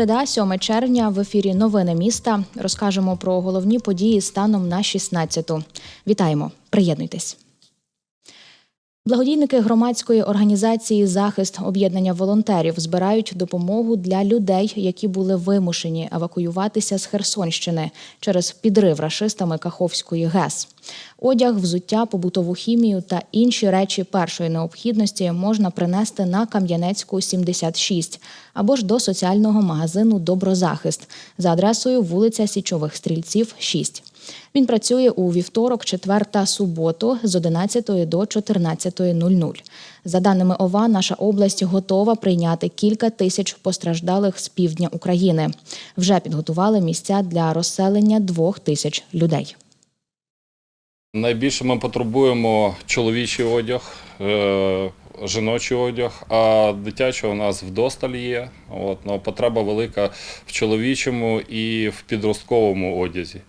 Середа, 7 червня, в ефірі Новини міста. Розкажемо про головні події станом на 16-ту. Вітаємо, приєднуйтесь. Благодійники громадської організації Захист об'єднання волонтерів збирають допомогу для людей, які були вимушені евакуюватися з Херсонщини через підрив рашистами Каховської ГЕС. Одяг, взуття, побутову хімію та інші речі першої необхідності можна принести на Кам'янецьку 76 або ж до соціального магазину Доброзахист за адресою вулиця Січових Стрільців, 6. Він працює у вівторок, четвер та суботу з 11 до 14.00. За даними ОВА, наша область готова прийняти кілька тисяч постраждалих з півдня України. Вже підготували місця для розселення двох тисяч людей. Найбільше ми потребуємо чоловічий одяг, е, жіночий одяг, а дитячого у нас вдосталь є. От, но потреба велика в чоловічому і в підростковому одязі.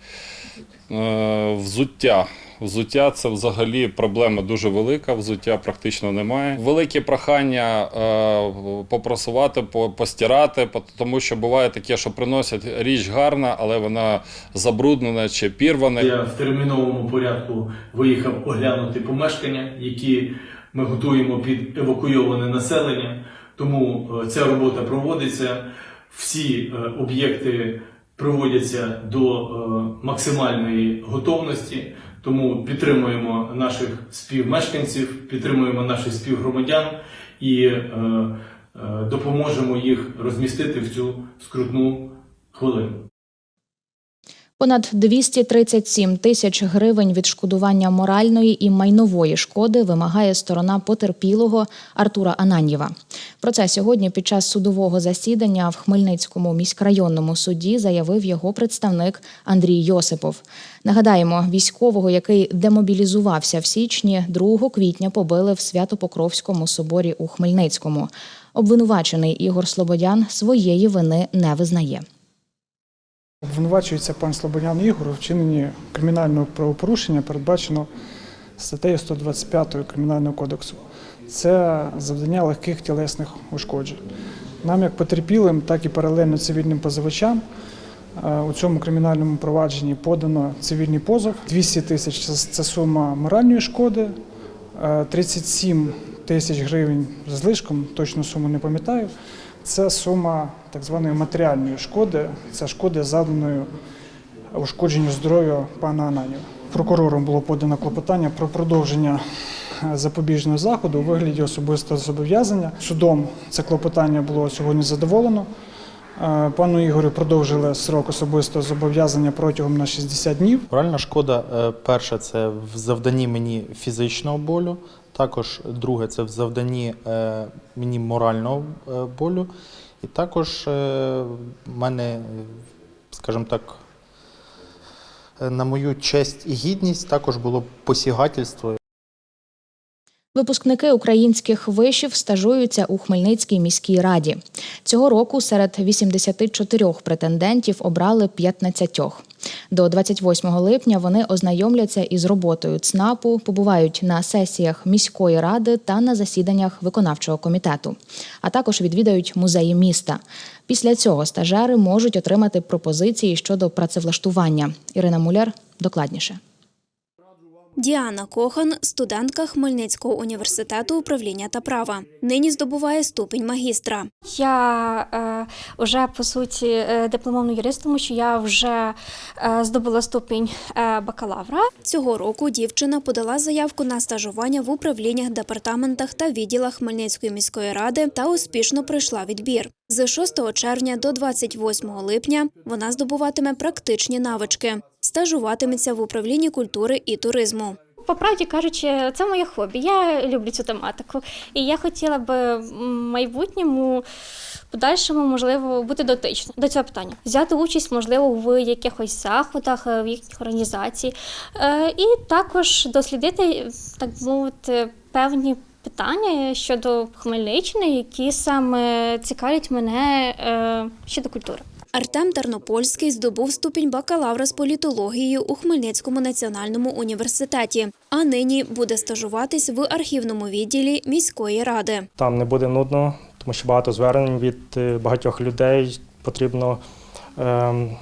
Е, Взуття. Взуття це взагалі проблема дуже велика, взуття практично немає. Велике прохання е, попросувати, постирати, по- тому що буває таке, що приносять річ гарна, але вона забруднена чи пірвана. Я в терміновому порядку виїхав оглянути помешкання, які ми готуємо під евакуйоване населення. Тому е, ця робота проводиться. Всі е, об'єкти приводяться до е, максимальної готовності. Тому підтримуємо наших співмешканців, підтримуємо наших співгромадян і допоможемо їх розмістити в цю скрутну хвилину. Понад 237 тисяч гривень відшкодування моральної і майнової шкоди вимагає сторона потерпілого Артура Ананєва. Про це сьогодні під час судового засідання в Хмельницькому міськрайонному суді заявив його представник Андрій Йосипов. Нагадаємо, військового, який демобілізувався в січні, 2 квітня побили в Свято-Покровському соборі у Хмельницькому. Обвинувачений Ігор Слободян своєї вини не визнає. Обвинувачується пан Слободян Ігор у вчиненні кримінального правопорушення, передбачено статтею 125 Кримінального кодексу. Це завдання легких тілесних ушкоджень. Нам, як потерпілим, так і паралельно цивільним позивачам е, у цьому кримінальному провадженні подано цивільний позов. 200 тисяч це- сума моральної шкоди, е, 37 тисяч гривень з злишком, точну суму не пам'ятаю. Це сума так званої матеріальної шкоди, це шкоди завданої ушкодженню здоров'я пана Ананіва. Прокурором було подано клопотання про продовження е, запобіжного заходу у вигляді особистого зобов'язання. Судом це клопотання було сьогодні задоволено. Е, Пану Ігорю продовжили срок особистого зобов'язання протягом на 60 днів. Моральна шкода, е, перша це в завданні мені фізичного болю. Також друге це в завданні е, мені морального болю. І також в мене, скажімо так, на мою честь і гідність також було посягательство Випускники українських вишів стажуються у Хмельницькій міській раді. Цього року серед 84 претендентів обрали 15. До 28 липня вони ознайомляться із роботою ЦНАПу, побувають на сесіях міської ради та на засіданнях виконавчого комітету, а також відвідають музеї міста. Після цього стажери можуть отримати пропозиції щодо працевлаштування. Ірина Муляр докладніше. Діана Кохан, студентка Хмельницького університету управління та права. Нині здобуває ступінь магістра. Я е, вже по суті е, дипломований юрист, тому що я вже е, здобула ступінь е, бакалавра. Цього року дівчина подала заявку на стажування в управліннях, департаментах та відділах Хмельницької міської ради та успішно пройшла відбір. З 6 червня до 28 липня вона здобуватиме практичні навички, стажуватиметься в управлінні культури і туризму. По правді кажучи, це моє хобі. Я люблю цю тематику. І я хотіла би в майбутньому, подальшому, можливо, бути дотичною до цього питання. Взяти участь, можливо, в якихось заходах, в їхніх організацій. Е, І також дослідити, так мовити, певні питання щодо Хмельниччини, які саме цікавлять мене е, щодо культури. Артем Тернопольський здобув ступінь бакалавра з політології у Хмельницькому національному університеті, а нині буде стажуватись в архівному відділі міської ради. Там не буде нудно, тому що багато звернень від е, багатьох людей. Потрібно ем,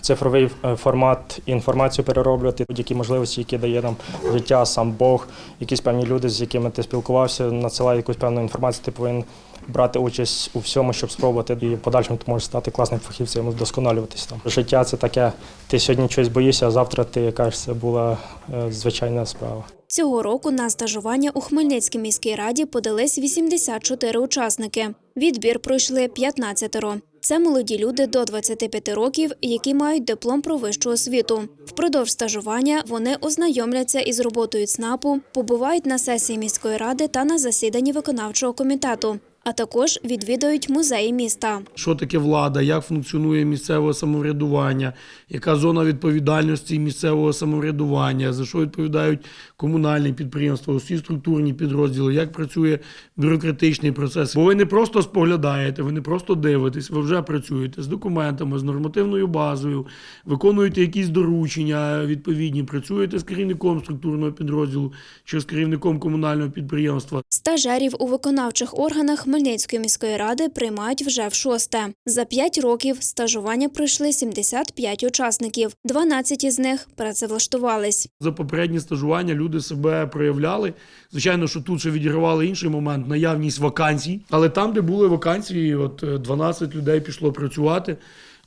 цифровий е, формат і інформацію перероблювати, будь-які можливості, які дає нам життя, сам Бог, якісь певні люди, з якими ти спілкувався, надсилає якусь певну інформацію, ти повинен брати участь у всьому, щоб спробувати. І в подальшому ти можеш стати класним фахівцем, вдосконалюватися там. Життя це таке, ти сьогодні щось боїшся, а завтра ти кажеш, це була е, звичайна справа. Цього року на стажування у Хмельницькій міській раді подались 84 учасники. Відбір пройшли 15 Це молоді люди до 25 років, які мають диплом про вищу освіту. Впродовж стажування вони ознайомляться із роботою ЦНАПу, побувають на сесії міської ради та на засіданні виконавчого комітету, а також відвідають музеї міста. що таке влада, як функціонує місцеве самоврядування, яка зона відповідальності місцевого самоврядування, за що відповідають комунальні підприємства, усі структурні підрозділи, як працює бюрократичний процес. Бо ви не просто споглядаєте, ви не просто дивитесь, ви вже працюєте з документами, з нормативною базою, виконуєте якісь доручення відповідні, працюєте з керівником структурного підрозділу чи з керівником комунального підприємства. Стажерів у виконавчих органах Хмельницької міської ради приймають вже в шосте. За п'ять років стажування пройшли 75 учасників. 12 із них працевлаштувались. За попередні стажування люди себе проявляли. Звичайно, що тут ще відігравали інший момент наявність вакансій. Але там, де були вакансії, от е, 12 людей пішло працювати.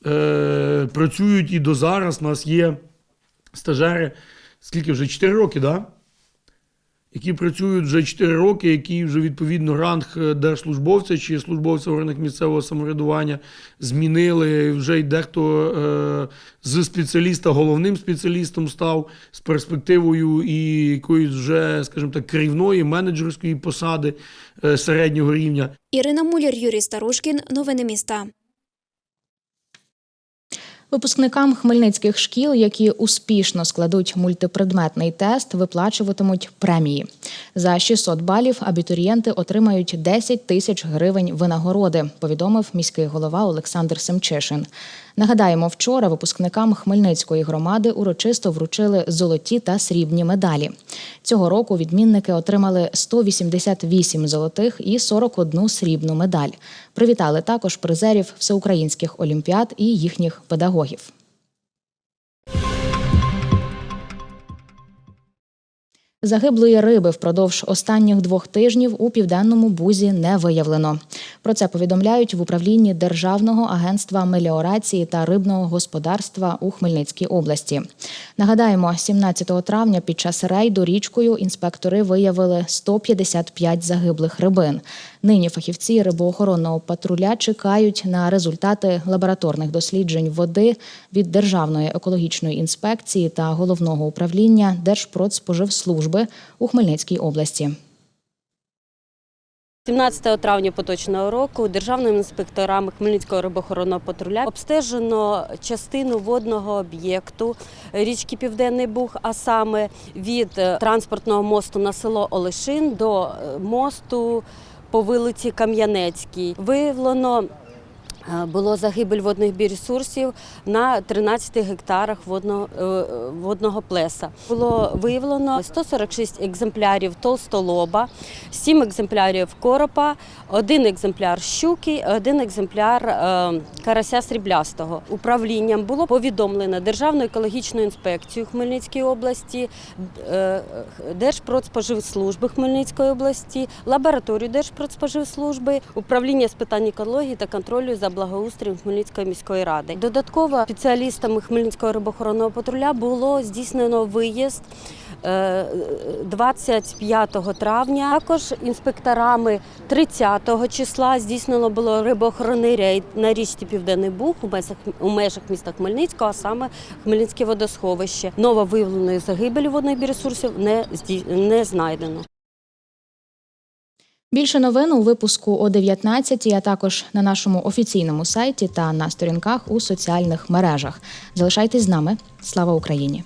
Е, працюють і до зараз. У нас є стажери, скільки вже 4 роки, да? Які працюють вже 4 роки, які вже відповідно ранг е, держслужбовця чи службовця в органах місцевого самоврядування змінили. Вже й дехто е, з спеціаліста головним спеціалістом став з перспективою і якоїсь вже, скажімо так, керівної менеджерської посади е, середнього рівня. Ірина Муляр, Юрій Старушкін. Новини міста. Випускникам хмельницьких шкіл, які успішно складуть мультипредметний тест, виплачуватимуть премії. За 600 балів абітурієнти отримають 10 тисяч гривень винагороди, повідомив міський голова Олександр Семчишин. Нагадаємо, вчора випускникам Хмельницької громади урочисто вручили золоті та срібні медалі. Цього року відмінники отримали 188 золотих і 41 срібну медаль. Привітали також призерів всеукраїнських олімпіад і їхніх педагогів. Загиблої риби впродовж останніх двох тижнів у південному бузі не виявлено. Про це повідомляють в управлінні Державного агентства меліорації та рибного господарства у Хмельницькій області. Нагадаємо, 17 травня під час рейду річкою інспектори виявили 155 загиблих рибин. Нині фахівці рибоохоронного патруля чекають на результати лабораторних досліджень води від Державної екологічної інспекції та головного управління Держпродспоживслужби у Хмельницькій області. 17 травня поточного року державними інспекторами Хмельницького рибохоронного патруля обстежено частину водного об'єкту річки Південний Буг, а саме від е, транспортного мосту на село Олешин до е, мосту по вулиці Кам'янецькій. Виявлено було загибель водних біоресурсів на 13 гектарах водного, е, водного плеса. Було виявлено 146 екземплярів толстолоба, 7 екземплярів коропа, один екземпляр щуки, один екземпляр е, карася сріблястого. Управлінням було повідомлено Державну екологічну інспекцію Хмельницької області, е, Держпродспоживслужби Хмельницької області, лабораторію Держпродспоживслужби, управління з питань екології та контролю за благоустрієм Хмельницької міської ради. Додатково спеціалістами Хмельницького рибохоронного патруля було здійснено виїзд. е, 25 травня також інспекторами 30 числа здійснено було рибоохоронний рейд на річці Південний Буг у межах, міста Хмельницького, а саме Хмельницьке водосховище. Нововиявленої загибелі водних біоресурсів не знайдено. Більше новин у випуску о 19 а також на нашому офіційному сайті та на сторінках у соціальних мережах. Залишайтесь з нами. Слава Україні!